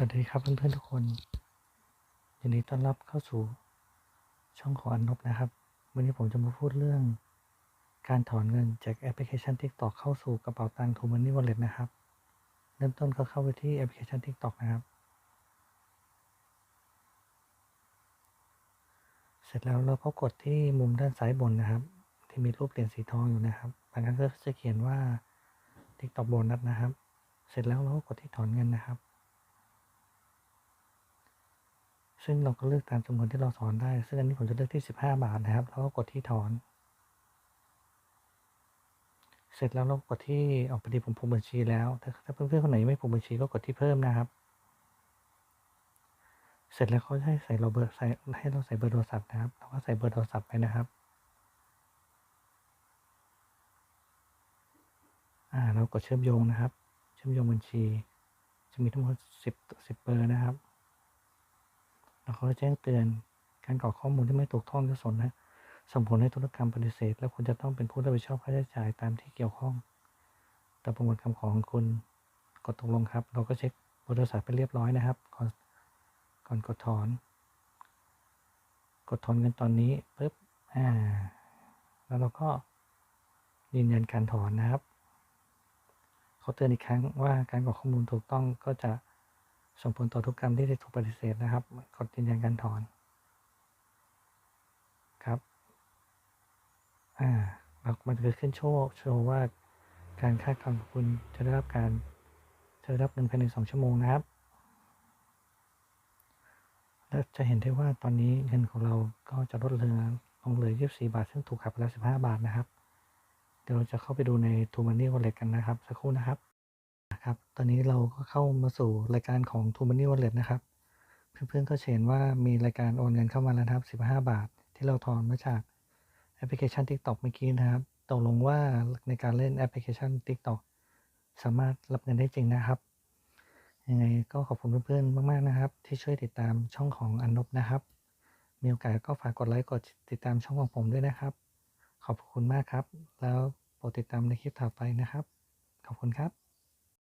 สวัสดีครับเพื่อนๆทุกคนยินดีต้อนรับเข้าสู่ช่องของอันนบนะครับ วันนี้ผมจะมาพูดเรื่อง การถอนเงินจากแอปพลิเคชัน TikTok เข้าสู่กระเป๋าตังค์ t ูมันนี่วอลเล็ตนะครับ เริ่มต้นก็เข้าไปที่แอปพลิเคชัน TikTok นะครับ เสร็จแล้วเราก็กดที่มุมด้านซ้ายบนนะครับ ที่มีรูปเหรียญสีทองอยู่นะครับบางครั้งก็จะเขียนว่า TikTok โบนัสนะครับ เสร็จแล้วเราก็กดที่ถอนเงินนะครับ ซึ่งเราก็เลือกตามจำนวนที่เราถอนได้ ซึ่งอันนี้ผมจะเลือกที่ 15 บาทนะครับ แล้วก็กดที่ถอน เสร็จแล้วเรากดที่ออกพอดีผมผูกบัญชีแล้ว ถ้าเพื่อนๆคนไหนไม่ผูกบัญชีก็กดที่เพิ่มนะครับ เสร็จแล้วเขาจะให้ใส่เราเบอร์ใส่ให้เราใส่เบอร์โทรศัพท์นะครับ เราก็ใส่เบอร์โทรศัพท์ไปนะครับ อ่า เรากดเชื่อมโยงนะครับ เชื่อมโยงบัญชี จะมีทั้งหมด10 10เบอร์นะครับ แล้วเขาแจ้งเตือนการกรอกข้อมูลที่ไม่ถูกต้องจะสนนะส่งผลให้ธุรกรรมปฏิเสธ และคุณจะต้องเป็นผู้รับผิดชอบค่าใช้จ่ายตามที่เกี่ยวข้อง แต่ประมวลคำขอของคุณกดตกลงครับ เราก็เช็คบร์โทรศัทไปเรียบร้อยนะครับ ก่อนก่อนกดถอน กดถอนเงินตอนนี้ปุ๊บอ่าแล้วเราก็ยืนยันการถอนนะครับ เขาเตือนอีกครั้งว่าการกรอกข้อมูลถูกต้องก็จะ ส่งผลต่อทุกกรรมที่ได้ถูกปฏิเสธนะครับกดยืนยันการถอนครับอ่ามันจะขึ้นโชว์โชว์ว่าการคาดการณ์ของคุณจะได้รับการจะได้รับเงินภายในสองชั่วโมงนะครับ และจะเห็นได้ว่าตอนนี้เงินของเราก็จะลดเหลือลงเหลือ24 บาท ซึ่งถูกหักไปแล้ว 15 บาทนะครับ เดี๋ยวเราจะเข้าไปดูใน t ูมันนี่วอลเล็ตกันนะครับ สักครู่นะครับ ครับ ตอนนี้เราก็เข้ามาสู่รายการของ t ูมันนี่วอลเล็ตนะครับ เพื่อนๆก็เห็นว่ามีรายการโอนเงินเข้ามาแล้วครับ 15 บาท ที่เราถอนมาจากแอปพลิเคชัน TikTok เมื่อกี้นะครับ ตกลงว่าในการเล่นแอปพลิเคชัน TikTok สามารถรับเงินได้จริงนะครับ ยังไงก็ขอบคุณเพื่อนๆ มากๆนะครับ ที่ช่วยติดตามช่องของอันนบนะครับ มีโอกาสก็ฝากกดไลค์กดติดตามช่องของผมด้วยนะครับ ขอบคุณมากครับ แล้วโปรดติดตามในคลิปต่อไปนะครับ ขอบคุณครับ